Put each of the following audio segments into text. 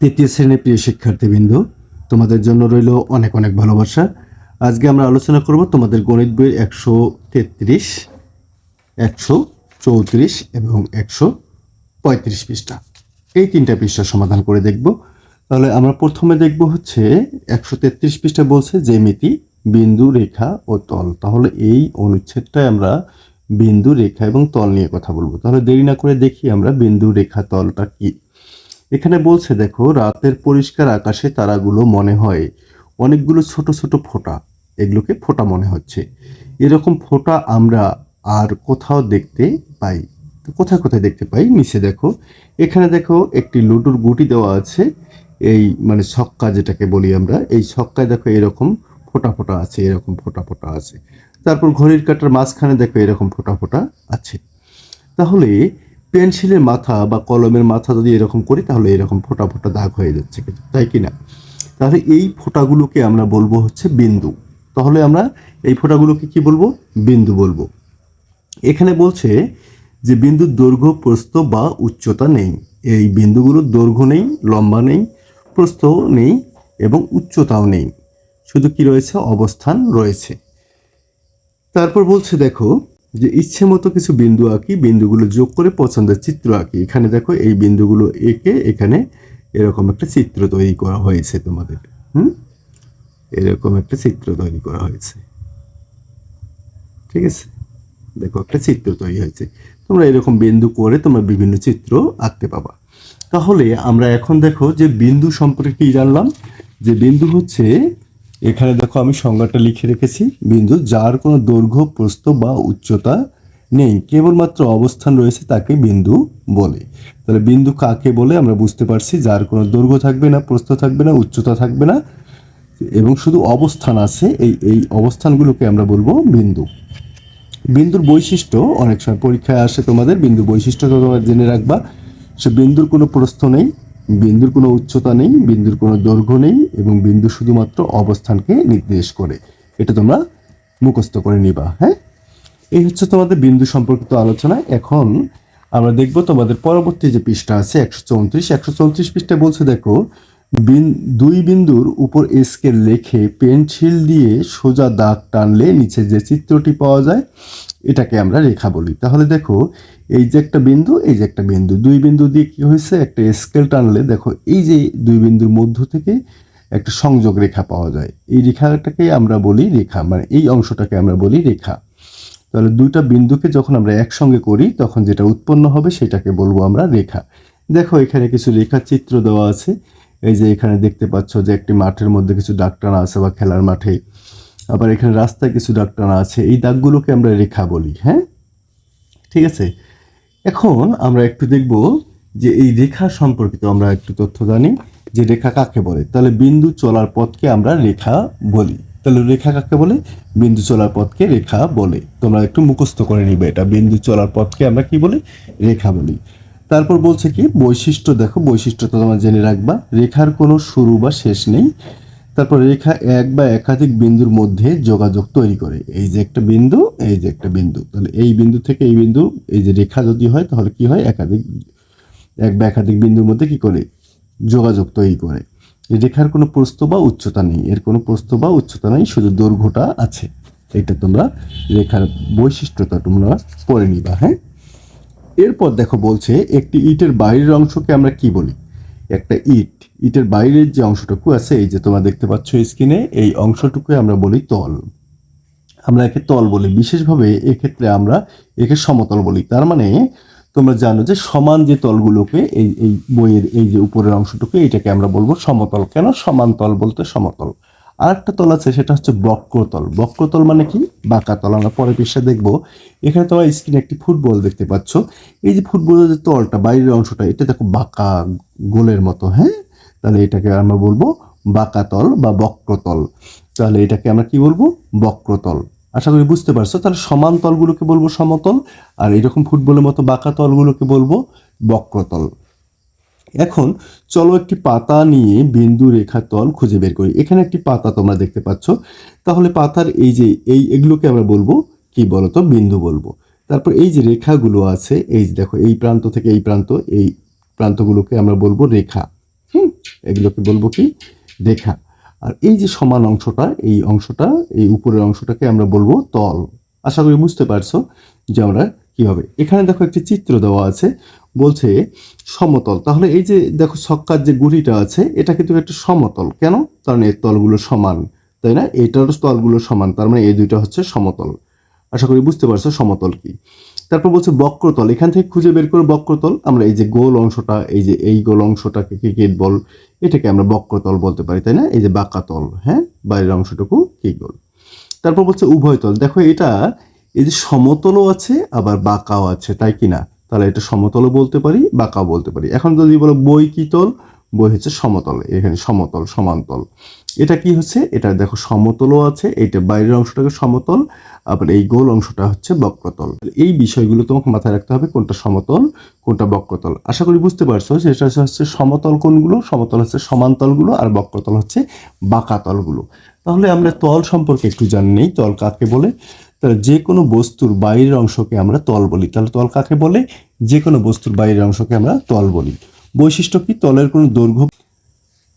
তৃতীয় শ্রেণির প্রিয় শিক্ষার্থীবৃন্দ, তোমাদের জন্য রইল অনেক অনেক ভালোবাসা। আজকে আমরা আলোচনা করব তোমাদের গণিত বইয়ের একশো তেত্রিশ, একশো চৌত্রিশ এবং একশো পঁয়ত্রিশ পৃষ্ঠা। এই তিনটা পৃষ্ঠা সমাধান করে দেখব। তাহলে আমরা প্রথমে দেখব হচ্ছে একশো তেত্রিশ পৃষ্ঠা বলছে জ্যামিতি বিন্দু, রেখা ও তল। তাহলে এই অনুচ্ছেদটায় আমরা বিন্দু, রেখা এবং তল নিয়ে কথা বলব। তাহলে দেরি না করে দেখি আমরা বিন্দু, রেখা, তলটা কি? এখানে বলছে, দেখো, রাতের পরিষ্কার আকাশে তারাগুলো মনে হয় অনেকগুলো ছোট ছোট ফোঁটা। এগুলোকে ফোঁটা মনে হচ্ছে। এরকম ফোঁটা আমরা আর কোথাও দেখতে পাই। তো কোথায় কোথায় দেখতে পাই? নিচে দেখো। এখানে দেখো একটি লুডুর গুটি দেওয়া আছে। এই মানে ছক্কা যেটাকে বলি আমরা, এই ছক্কায় দেখো এরকম ফোঁটা ফোঁটা আছে, এরকম ফোঁটা ফোঁটা আছে। তারপর ঘড়ির কাটার মাঝখানে দেখো এরকম ফোঁটা ফোঁটা আছে। তাহলে পেন্সিলের মাথা বা কলমের মাথা যদি এরকম করি, তাহলে এরকম ফোঁটা ফোঁটা দাগ হয়ে যাচ্ছে তাই কি না? তাহলে এই ফোঁটাগুলোকে আমরা বলব হচ্ছে বিন্দু। তাহলে আমরা এই ফোঁটাগুলোকে কি বলব? বিন্দু বলব। এখানে বলছে যে বিন্দুর দৈর্ঘ্য, প্রস্থ বা উচ্চতা নেই। এই বিন্দুগুলোর দৈর্ঘ্য নেই, লম্বা নেই, প্রস্থ নেই এবং উচ্চতাও নেই। শুধু কি রয়েছে? অবস্থান রয়েছে। তারপর বলছে দেখো যে ইচ্ছে মতো কিছু বিন্দু আঁকি, বিন্দুগুলো যোগ করে পছন্দের চিত্র আঁকি। এখানে দেখো, এই বিন্দুগুলো এঁকে এখানে এরকম একটা চিত্র তৈরি করা হয়েছে তোমাদের। হুম? এরকম একটা চিত্র তৈরি করা হয়েছে। ঠিক আছে? দেখো, একটা চিত্র তৈরি হয়েছে। তোমরা এরকম বিন্দু করে তোমরা বিভিন্ন চিত্র আঁকতে পাবা। তাহলে আমরা এখন দেখো যে বিন্দু সম্পর্কে কি জানলাম? যে বিন্দু হচ্ছে এখানে দেখো আমি সংজ্ঞাটা লিখে রেখেছি। বিন্দু, যার কোনো দৈর্ঘ্য, প্রস্থ বা উচ্চতা নেই, কেবলমাত্র অবস্থান রয়েছে তাকে বিন্দু বলে। তাহলে বিন্দু কাকে বলে আমরা বুঝতে পারছি, যার কোনো দৈর্ঘ্য থাকবে না, প্রস্থ থাকবে না, উচ্চতা থাকবে না, এবং শুধু অবস্থান আছে, এই এই অবস্থানগুলোকে আমরা বলব বিন্দু। বিন্দুর বৈশিষ্ট্য অনেক সময় পরীক্ষায় আসে তোমাদের বিন্দু বৈশিষ্ট্য তোমরা জেনে রাখবা। সে বিন্দুর কোনো প্রস্থ নেই বিন্দুর কোনো উচ্চতা নেই, বিন্দুর কোনো দৈর্ঘ্য নেই এবং বিন্দু শুধুমাত্র অবস্থানকে নির্দেশ করে। এটা তোমরা মুখস্থ করে নিবা হ্যাঁ? এই হচ্ছে তোমাদের বিন্দু সম্পর্কিত আলোচনা। এখন আমরা দেখব তোমাদের পরবর্তী যে পৃষ্ঠা আছে, একশো চৌত্রিশ। একশো চৌত্রিশ পৃষ্ঠায় বলছে, দেখো, বিন- দুই বিন্দুর উপর স্কেল লেখে পেন্সিল দিয়ে সোজা দাগ টানলে নিচে যে চিত্রটি পাওয়া যায় এটাকে আমরা রেখা বলি। তাহলে দেখো, এই যে একটা বিন্দু, এই যে একটা বিন্দু, দুই বিন্দু দিয়ে কি হয়েছে? একটা স্কেল টানলে দেখো, এই যে দুই বিন্দুর মধ্য থেকে একটা সংযোগ রেখা পাওয়া যায়। এই রেখাটাকে আমরা বলি রেখা মানে এই অংশটাকে আমরা বলি রেখা। তাহলে দুইটা বিন্দুকে যখন আমরা একসঙ্গে করি, তখন যেটা উৎপন্ন হবে, সেটাকে বলব আমরা রেখা। দেখো, এখানে কিছু রেখা চিত্র দেওয়া আছে। এই যে এখানে দেখতে পাচ্ছ যে একটি মাঠের মধ্যে কিছু ডাক্তার আছে বা খেলার মাঠে। আবার এখানে রাস্তায় কিছু দাগ টানা আছে, এই দাগগুলোকে আমরা রেখা বলি হ্যাঁ? ঠিক আছে? এখন আমরা একটু দেখব যে এই রেখা সম্পর্কিত আমরা একটু তথ্য জানি, যে রেখা কাকে বলে? তাহলে বিন্দু চলার পথকে আমরা রেখা বলি। তাহলে রেখা কাকে বলে? বিন্দু চলার পথকে রেখা বলে। তোমরা একটু মুখস্থ করে নিবে এটা। বিন্দু চলার পথকে আমরা কি বলি? রেখা বলি। তারপর বলছে কি, বৈশিষ্ট্য দেখো, বৈশিষ্ট্যটা তোমরা জেনে রাখবা। রেখার কোনো শুরু বা শেষ নেই। তারপর রেখা এক বা একাধিক বিন্দুর মধ্যে যোগাযোগ তৈরি করে। এই যে একটা বিন্দু, এই যে একটা বিন্দু। তাহলে এই বিন্দু থেকে এই বিন্দু, এই যে রেখা যদি হয়, তাহলে কি হয়? একাধিক, এক বা একাধিক বিন্দুর মধ্যে কি করে? যোগাযোগ তৈরি করে। রেখার কোনো প্রস্থ বা উচ্চতা নেই। এর কোনো প্রস্থ বা উচ্চতা নেই, শুধু দৈর্ঘ্যটা আছে। এটা তোমরা রেখার বৈশিষ্ট্যটা তোমরা পড়ে নিবা হ্যাঁ? এরপর দেখো বলছে, একটি ইটের বাইরের অংশকে আমরা কি বলি? একটা ইট। ইটের বাইরের যে অংশটুকু আছে, এই যে তোমরা দেখতে পাচ্ছ স্ক্রিনে, এই অংশটুকু আমরা বলি তল। আমরা একে তল বলি। বিশেষভাবে এক্ষেত্রে আমরা একে সমতল বলি। তার মানে তোমরা জানো যে সমান যে তলগুলোকে, এই এই বইয়ের, এই যে উপরের অংশটুকু, এটাকে আমরা বলব সমতল। কেন? সমান তল বলতে সমতল। আর একটা তল আছে, সেটা হচ্ছে বক্রতল বক্রতল মানে কি? বাঁকা তল। আমরা পরে পৃষ্ঠা দেখব। এখানে তোমার স্ক্রিনে একটি ফুটবল দেখতে পাচ্ছ। এই যে ফুটবলের যে তলটা, বাইরের অংশটা, এটা দেখো বাঁকা গোলের মতো হ্যাঁ? তাহলে এটাকে আমরা বলব বাঁকা তল বা বক্রতল তাহলে এটাকে আমরা কি বলব? বক্রতল আশা করি বুঝতে পারছ। তাহলে সমান তলগুলোকে বলব সমতল, আর এরকম ফুটবলের মতো বাঁকা তলগুলোকে বলব বক্রতল এখন চলো একটি পাতা নিয়ে বিন্দু রেখা তল খুঁজে বের করি। এখানে একটি পাতা তোমরা দেখতে পাচ্ছ। তাহলে পাতার এই যে, এই এগুলোকে আমরা বলব, কি বলতো? বিন্দু বলব। তারপর এই যে রেখাগুলো আছে, এই যে দেখো, এই প্রান্ত থেকে এই প্রান্ত, এই প্রান্তগুলোকে আমরা বলব রেখা। হুম? এগুলোকে বলব কি? রেখা। আর এই যে সমান অংশটা, এই অংশটা, এই উপরের অংশটাকে আমরা বলব তল। আশা করি বুঝতে পারছ যে আমরা কি হবে এখানে দেখো একটি চিত্র দেওয়া আছে। বলছে সমতল। তাহলে এই যে দেখো ছক্কার যে গুড়িটা আছে, এটা কিন্তু একটা সমতল। কেন? কারণ এর তলগুলো সমান, তাই না? এটারও তলগুলো সমান, তার মানে এই দুইটা হচ্ছে সমতল। আশা করি বুঝতে পারছ সমতল কি। তারপর বলছে বক্রতল। এখান থেকে খুঁজে বের করে বক্রতল। আমরা এই যে গোল অংশটা, এই যে এই গোল অংশটাকে ক্রিকেট বল, এটাকে আমরা বক্রতল বলতে পারি, তাই না? এই যে বাঁকাতল হ্যাঁ? বাইরের অংশটুকু কি গোল তারপর বলছে উভয়তল দেখো এটা, এই যে সমতলও আছে, আবার বাঁকাও আছে, তাই কি না তাহলে এটা সমতলও বলতে পারি বাঁকাও বলতে পারি। এখন যদি বলো বই কি তল? বই হচ্ছে সমতল, এখানে সমতল, সমান্তল। এটা কি হচ্ছে? এটা দেখো সমতলও আছে এটা বাইরের অংশটাকে সমতল, আবার এই গোল অংশটা হচ্ছে বক্রতল। এই বিষয়গুলো তোমাকে মাথায় রাখতে হবে কোনটা সমতল, কোনটা বক্রতল। আশা করি বুঝতে পারছ এটা হচ্ছে সমতল কোনগুলো? সমতল হচ্ছে সমান্তলগুলো আর বক্রতল হচ্ছে বাঁকাতলগুলো তাহলে আমরা তল সম্পর্কে একটু জানি তল কাকে বলে? তাহলে যে কোনো বস্তুর বাইরের অংশকে আমরা তল বলি। তাহলে তল কাকে বলে? যে কোনো বস্তুর বাইরের অংশকে আমরা তল বলি। বৈশিষ্ট্য কি? তলের কোনো দৈর্ঘ্য,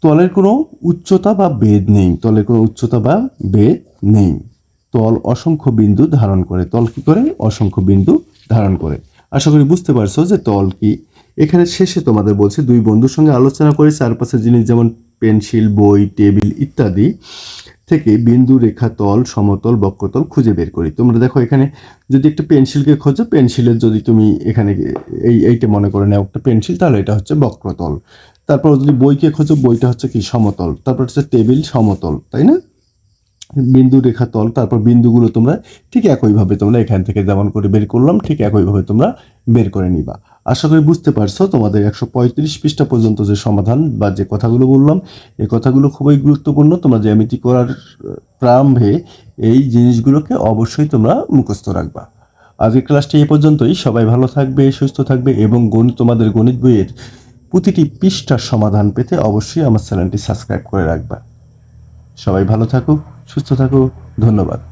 তলের কোনো উচ্চতা বা বেদ নেই। তলের কোনো উচ্চতা বা বেদ নেই। তল অসংখ্য বিন্দু ধারণ করে। তল কি করে? অসংখ্য বিন্দু ধারণ করে। আশা করি বুঝতে পারছ যে তল কি। এখানে শেষে তোমাদের বলছে, দুই বন্ধুর সঙ্গে আলোচনা করে চারপাশের জিনিস যেমন পেন্সিল, বই, টেবিল ইত্যাদি। থেকে বিন্দু, রেখা, তল, সমতল, বক্রতল খুঁজে বের করি। তোমরা দেখো এখানে যদি একটা পেন্সিলকে খোঁজো, পেন্সিলের যদি তুমি এখানে এই, এইটা মনে করে নাও একটা পেন্সিল, তাহলে এটা হচ্ছে বক্রতল। তারপর যদি বইকে খোঁজো, বইটা হচ্ছে কি? সমতল। তারপর হচ্ছে টেবিল, সমতল, তাই না? বিন্দু, রেখা, তল, তারপর বিন্দুগুলো তোমরা ঠিক একইভাবে তোমরা এখান থেকে যেমন করে বের করলাম, ঠিক একইভাবে তোমরা বের করে নিবা। আশা করি বুঝতে পারছ, তোমাদের একশো পঁয়ত্রিশ পৃষ্ঠা পর্যন্ত যে সমাধান বা যে কথাগুলো বললাম, এই কথাগুলো খুবই গুরুত্বপূর্ণ। তোমরা জ্যামিতি করার প্রারম্ভে এই জিনিসগুলোকে অবশ্যই তোমরা মুখস্থ রাখবা। আজকের ক্লাসটি এই পর্যন্তই। সবাই ভালো থাকবে, সুস্থ থাকবে এবং গণিত, তোমাদের গণিত বইয়ের প্রতিটি পৃষ্ঠার সমাধান পেতে অবশ্যই আমার চ্যানেলটি সাবস্ক্রাইব করে রাখবা। সবাই ভালো থাকুক, সুস্থ থাকুক। ধন্যবাদ।